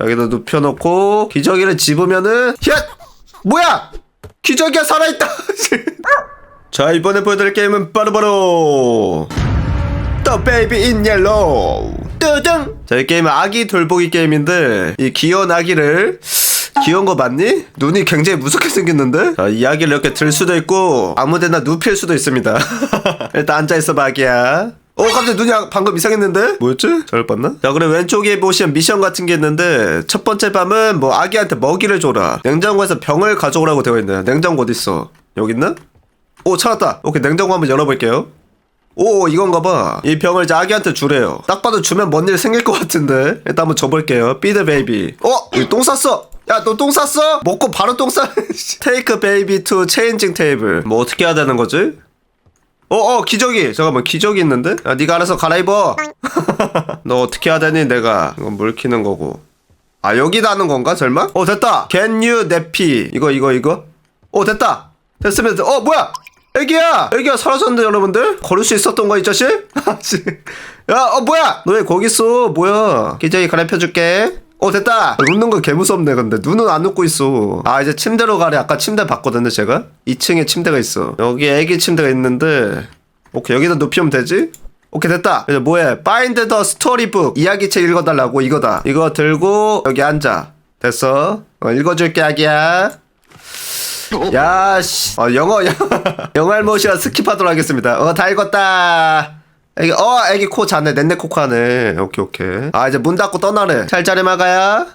여기다 눕혀놓고 기저귀를 집으면은 야 뭐야! 기저귀가 살아있다! 자 이번에 보여드릴 게임은 바로바로 The Baby in Yellow. 뜨등 자이 게임은 아기 돌보기 게임인데 이 귀여운 아기를 귀여운 거 맞니? 눈이 굉장히 무섭게 생겼는데? 자, 이 아기를 이렇게 들 수도 있고 아무데나 눕힐 수도 있습니다. 일단 앉아있어 아기야 어 갑자기 눈이 아- 방금 이상했는데? 뭐였지? 잘못 봤나? 자 그리고 왼쪽에 보시면 미션 같은 게 있는데 첫 번째 밤은 뭐 아기한테 먹이를 줘라 냉장고에서 병을 가져오라고 되어 있네 냉장고 어딨어? 여기 있나? 오 찾았다 오케이 냉장고 한번 열어볼게요 오 이건가 봐이 병을 이제 아기한테 주래요 딱 봐도 주면 뭔 일 생길 것 같은데 일단 한번 줘볼게요 비드 베이비 어? 여기 똥 쌌어 야 너 똥 쌌어? 먹고 바로 똥 싸. 테이크 베이비 투 체인징 테이블 뭐 어떻게 해야 되는 거지? 어어 기저귀. 잠깐만 기저귀 있는데? 야 니가 알아서 갈아입어. 너 어떻게 되니 내가? 이건 물 키는 거고. 아 여기다 하는 건가 설마? 어 됐다. Can you 내피 이거 이거 이거? 어 됐다. 됐으면 어 뭐야? 애기야! 애기야 사라졌는데 여러분들? 걸을 수 있었던 거야 이 자식? 야어 뭐야? 너 왜 거기 있어? 뭐야? 기저귀 갈아입혀줄게 어 됐다. 웃는 거 개무섭네 근데. 눈은 안 웃고 있어. 아 이제 침대로 가래. 아까 침대 봤거든요 제가. 2층에 침대가 있어. 여기 애기 침대가 있는데 오케이 여기다 눕히면 되지? 오케이 됐다. 이제 뭐해? Find the storybook. 이야기책 읽어달라고 이거다. 이거 들고 여기 앉아. 됐어? 어, 읽어줄게 아기야. 야씨. 어, 영어 영어 할머니와 스킵하도록 하겠습니다. 어 다 읽었다 애기 어 애기 코 잤네. 넷내 코카네 오케이 오케이. 아 이제 문 닫고 떠나래 잘 자리 마가야?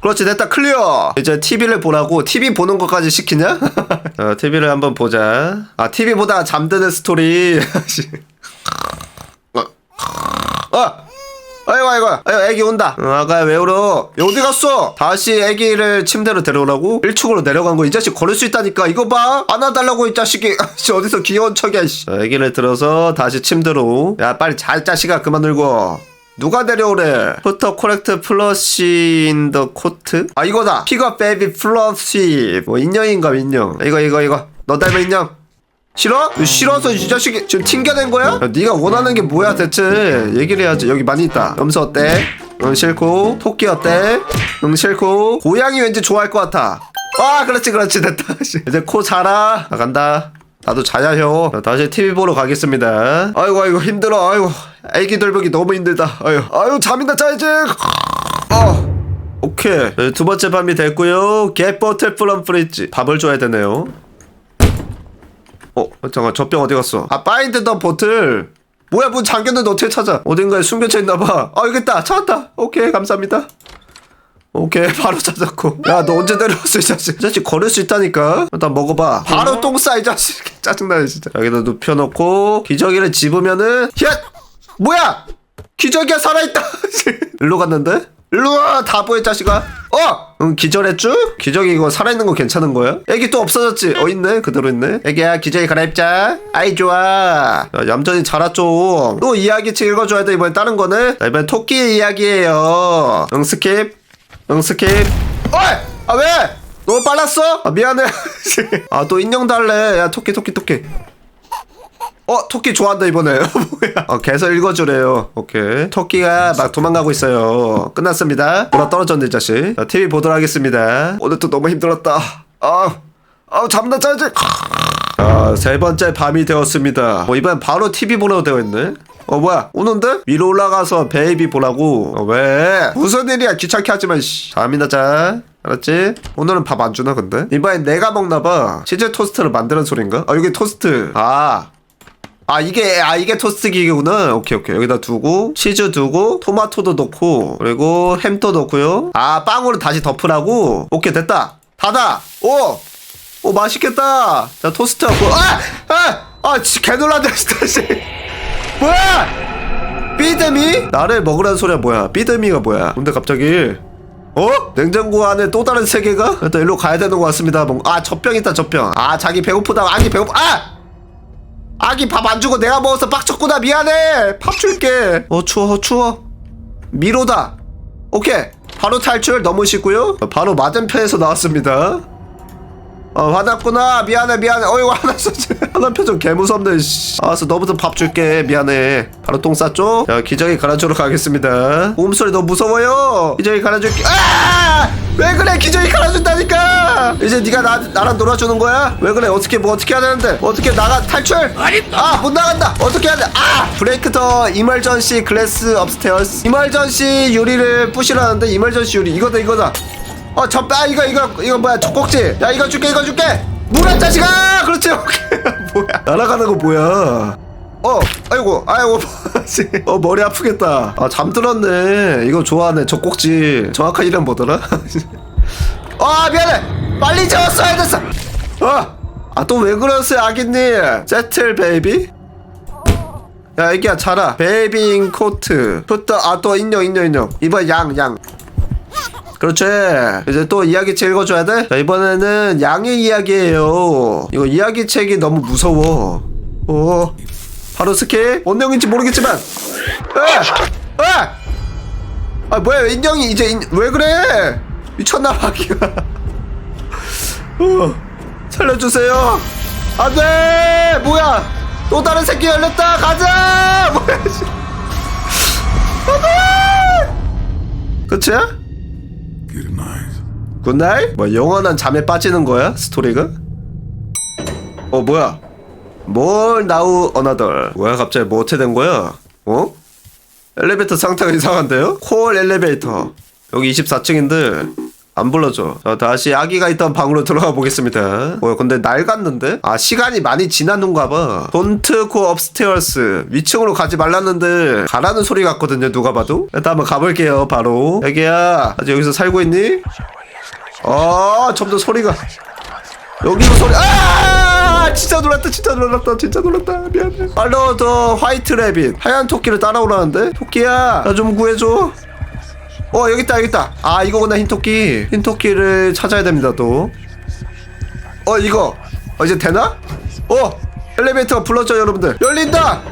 그렇지 됐다. 클리어. 이제 TV를 보라고. TV 보는 것까지 시키냐? 어, TV를 한번 보자. 아 TV 보다 잠드는 스토리 어, 어. 아이고 아이고 아이고 애기 온다. 어, 아가 왜 울어? 얘 어디 갔어? 다시 애기를 침대로 데려오라고? 1층으로 내려간 거 이 자식 걸을 수 있다니까. 이거 봐. 안아달라고 이 자식이. 씨 어디서 귀여운 척이야 씨. 자, 애기를 들어서 다시 침대로. 야 빨리 잘 자식아 그만 울고. 누가 데려오래? 포터 코렉트 플러시 인 더 코트? 아 이거다. 픽업 베이비 플러시. 뭐 인형인가 인형. 이거 이거 이거. 너 닮은 인형 싫어? 싫어서 이 자식이 지금 튕겨낸 거야? 야, 네가 원하는 게 뭐야 대체? 얘기를 해야지. 여기 많이 있다. 염소 어때? 응 싫고. 토끼 어때? 응 싫고. 고양이 왠지 좋아할 것 같아. 아 그렇지 그렇지. 됐다. 이제 코 자라. 나 간다. 나도 자야 혀 자, 다시 TV 보러 가겠습니다. 아이고 아이고 힘들어. 아이고 애기 돌보기 너무 힘들다. 아유. 아유 잠이나 자야지 어 오케이. 네, 두 번째 밤이 됐고요. bottle from fridge 밥을 줘야 되네요 어, 잠깐 저 병 어디 갔어? 아, 파인드 더 보틀. 뭐야, 문 잠겼는데 어떻게 찾아? 어딘가에 숨겨져 있나봐. 아, 여기 있다. 찾았다. 오케이, 감사합니다. 오케이, 바로 찾았고. 야, 너 언제 데려왔어, 이 자식? 이 자식 걸을 수 있다니까? 일단 먹어봐. 바로 똥 싸, 이 자식. 짜증나네, 진짜. 여기다 눕혀놓고, 기저귀를 집으면은, 야! 뭐야! 기저귀가 살아있다! 일로 갔는데? 일로 와! 다 보여, 자식아. 어! 응, 기절했쥬? 기저귀 이거 살아있는 거 괜찮은 거야? 애기 또 없어졌지? 어, 있네? 그대로 있네? 애기야, 기저귀 갈아입자. 아이, 좋아. 야, 얌전히 자랐죠. 또 이야기책 읽어줘야 돼, 이번엔 다른 거는. 자, 이번엔 토끼의 이야기예요. 응, 스킵. 응, 스킵. 어이! 아, 왜? 너무 빨랐어? 아, 미안해. 아, 또 인형 달래. 야, 토끼, 토끼, 토끼. 어 토끼 좋아한다 이번에. 뭐야. 어 계속 읽어주래요. 오케이. 토끼가 막 도망가고 있어요. 끝났습니다. 돌아 떨어졌네 이 자식. 자, TV 보도록 하겠습니다. 오늘도 너무 힘들었다. 아, 아 잠나 짜지 아, 세 번째 밤이 되었습니다. 어, 이번엔 바로 TV 보라고 되어 있네. 어 뭐야? 오는데? 위로 올라가서 베이비 보라고. 어, 왜? 무슨 일이야? 귀찮게 하지만 씨. 잠이나 자. 알았지? 오늘은 밥 안 주나 근데? 이번엔 내가 먹나봐. 치즈 토스트를 만드는 소린가? 아 여기 토스트. 아 아 이게 아 이게 토스트 기계구나 오케이 오케이. 여기다 두고 치즈 두고 토마토도 넣고 그리고 햄도 넣고요. 아 빵으로 다시 덮으라고? 오케이 됐다. 닫아. 오오 맛있겠다. 자 토스트 하고. 아아아 개놀라네 진짜 씨. 뭐야? 삐드미? 나를 먹으라는 소리야 뭐야? 삐드미가 뭐야? 근데 갑자기? 어? 냉장고 안에 또 다른 세계가? 일단 일로 가야 되는 것 같습니다. 아, 젖병 있다, 젖병. 아, 자기 배고프다. 아기 배고프, 아! 아기 밥 안 주고 내가 먹어서 빡쳤구나. 미안해. 밥 줄게. 어 추워 추워. 미로다. 오케이. 바로 탈출 쉽고요. 바로 맞은편에서 나왔습니다 어 화났구나. 미안해 미안해. 어이구 화났어. 화난 표정 개무섭네 씨. 알았어 너부터 밥 줄게. 미안해. 바로 똥 쌌죠? 자 기저귀 갈아주러 가겠습니다. 몸소리 너무 무서워요. 기저귀 갈아줄게. 아! 왜 그래? 기저귀 갈아준다니까! 이제 네가 나, 나랑 놀아주는 거야? 왜 그래? 어떻게 뭐 어떻게 해야 되는데? 어떻게 나가 탈출? 아못 나간다! 어떻게 해야 돼아! 브레이크 더 이멀전시 글래스 업스테어스. 이멀전시 유리를 부시라는데 이멀전시 유리. 이거다 이거다 어, 저, 아, 이거, 이거, 이거 뭐야, 젖꼭지. 야, 이거 줄게, 이거 줄게! 물한 자식아! 그렇지, 오케이. 뭐야. 날아가는 거 뭐야. 어, 아이고, 아이고, 뭐지. 어, 머리 아프겠다. 아, 잠들었네. 이거 좋아하네, 젖꼭지. 정확한 이름 뭐더라? 아, 미안해! 빨리 재웠어야 됐어! 어! 아, 또 왜 그러세요, 아기님? 세틀 베이비? 야, 애기야, 자라. 베이빙 코트. 푸터, 아, 또 인형, 인형, 인형. 이번 양, 양. 그렇지. 이제 또 이야기책 읽어줘야 돼? 자, 이번에는 양의 이야기예요. 이거 이야기책이 너무 무서워. 오. 바로 스킬? 원형인지 모르겠지만. 에! 에! 아, 뭐야, 인형이 이제, 인... 왜 그래? 미쳤나, 바기가. 어, 살려주세요. 안 돼! 뭐야! 또 다른 새끼 열렸다! 가자! 뭐야, 씨. 안 돼! night. 굿나잇? 뭐 영원한 잠에 빠지는 거야? 스토리가? 어 뭐야? 뭘 나우 어나덜 뭐야 갑자기 뭐 어떻게 된 거야? 어? 엘리베이터 상태가 이상한데요? 콜 엘리베이터 여기 24층인데 안 불러줘. 자 다시 아기가 있던 방으로 들어가 보겠습니다. 뭐야 근데 낡았는데? 아 시간이 많이 지났는가 봐. Don't go upstairs. 위층으로 가지 말랐는데 가라는 소리 같거든요 누가 봐도. 일단 한번 가볼게요 바로. 애기야 아직 여기서 살고 있니? 아 점점 소리가. 여기도 소리 아! 진짜 놀랐다 진짜 놀랐다 진짜 놀랐다. 미안해. 팔로우 더 화이트 레빗. 하얀 토끼를 따라오라는데? 토끼야 나 좀 구해줘 어 여기 있다 여기 있다 아 이거구나 흰 토끼 흰 토끼를 찾아야 됩니다 또 어 이거 어 이제 되나? 어 엘리베이터가 불렀죠 여러분들 열린다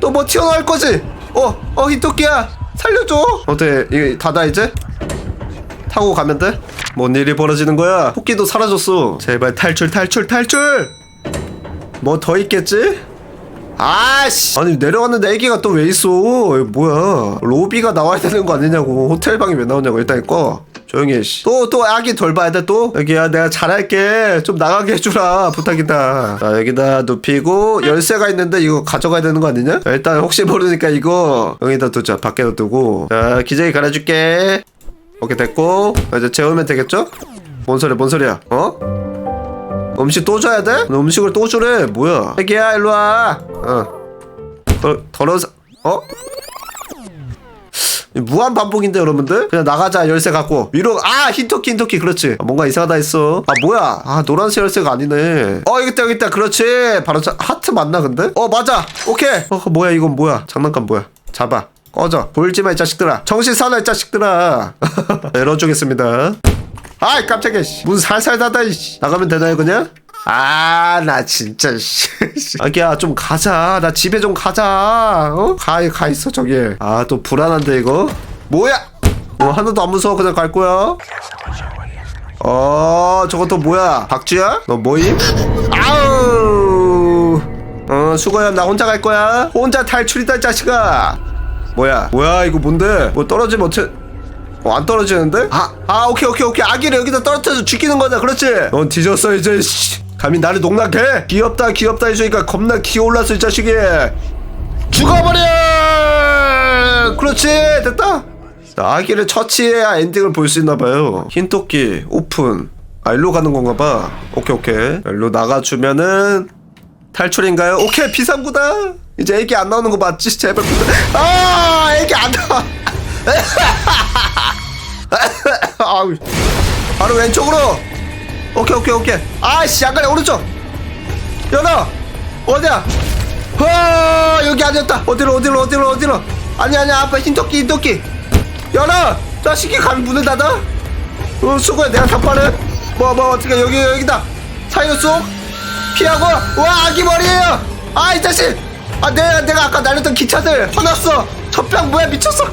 또 뭐 튀어나올 거지 어어 흰 토끼야 살려줘 어때 이거 닫아 이제 타고 가면 돼? 뭔 일이 벌어지는 거야? 토끼도 사라졌어. 제발 탈출, 탈출, 탈출! 뭐 더 있겠지? 아씨! 아니, 내려갔는데 애기가 또 왜 있어? 이거 뭐야? 로비가 나와야 되는 거 아니냐고. 호텔 방이 왜 나오냐고. 일단 꺼. 조용히 해, 씨. 또, 또, 아기 덜 봐야 돼, 또? 애기야, 내가 잘할게. 좀 나가게 해주라. 부탁이다. 자, 여기다 눕히고, 열쇠가 있는데 이거 가져가야 되는 거 아니냐? 자, 일단 혹시 모르니까 이거 여기다 두자. 밖에다 두고. 자, 기저귀 갈아줄게. 오케이 됐고 이제 재우면 되겠죠? 뭔 소리야 뭔 소리야 어? 음식 또 줘야 돼? 너 음식을 또 주래. 뭐야? 애기야 일로와. 어. 더, 더러운 사... 어? 무한 반복인데 여러분들? 그냥 나가자 열쇠 갖고. 위로 아 흰토끼 흰토끼. 그렇지. 아, 뭔가 이상하다 했어. 아 뭐야? 아 노란색 열쇠가 아니네. 어 여기 있다 여기 있다. 그렇지. 바로 자, 하트 맞나 근데? 어 맞아. 오케이. 어 뭐야 이건 뭐야? 장난감 뭐야? 잡아. 꺼져. 보일지마 이 자식들아. 정신 사나 이 자식들아. 열어주겠습니다 아이 깜짝이야 씨. 문 살살 닫아 이씨. 나가면 되나요 그냥? 아 나 진짜 씨. 아기야 좀 가자 나 집에 좀 가자 어? 가, 가 있어 저기 아 또 불안한데 이거 뭐야 뭐 하나도 안 무서워 그냥 갈 거야 어 저거 또 뭐야 박쥐야? 너 뭐임? 아우 어 수고야 나 혼자 갈 거야 혼자 탈출이다 이 자식아 뭐야 뭐야 이거 뭔데 뭐 떨어지면 어째 어, 안 떨어지는데? 아, 아, 오케이, 오케이, 오케이. 아기를 여기다 떨어뜨려서 죽이는 거다. 그렇지? 넌 뒤졌어, 이제. 씨. 감히 나를 농락해? 귀엽다, 귀엽다 해주니까 겁나 기어올랐어, 이 자식이. 죽어버려! 그렇지! 됐다! 자, 아기를 처치해야 엔딩을 볼 수 있나봐요. 흰토끼, 오픈. 아, 일로 가는 건가 봐. 오케이, 오케이. 일로 나가주면은, 탈출인가요? 오케이, 비상구다! 이제 애기 안 나오는 거 맞지? 제발. 아, 애기 안 나와! 아우 바로 왼쪽으로. 오케이 오케이 오케이. 아씨 약간의 오른쪽. 열어 어디야? 와 여기 아니었다. 어디로 어디로 어디로 어디로? 아니 아니 아빠 흰토끼 흰토끼. 열어 자식이 가면 문을 닫아 어 수고해 내가 다 빠른 뭐뭐 어떻게 여기 여기다. 사이로 쏙. 피하고. 와 아기 머리에요. 아이 자식. 아 내가 내가 아까 날렸던 기차들 화났어. 첫병 뭐야 미쳤어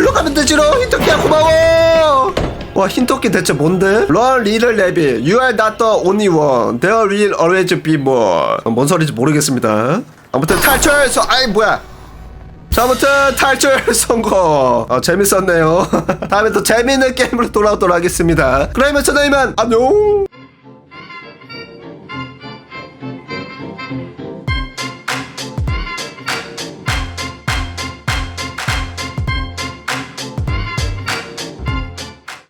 일로 가면 되지로 흰토끼야 고마워. 와 흰토끼 대체 뭔데? Run little rabbit You are not the only one. There will always be more. 어, 뭔 소리인지 모르겠습니다. 아무튼 탈출 성 아이 뭐야. 자 아무튼 탈출 성공. 어, 재밌었네요. 다음에 또 재밌는 게임으로 돌아오도록 하겠습니다. 그러면 저는 이만 안녕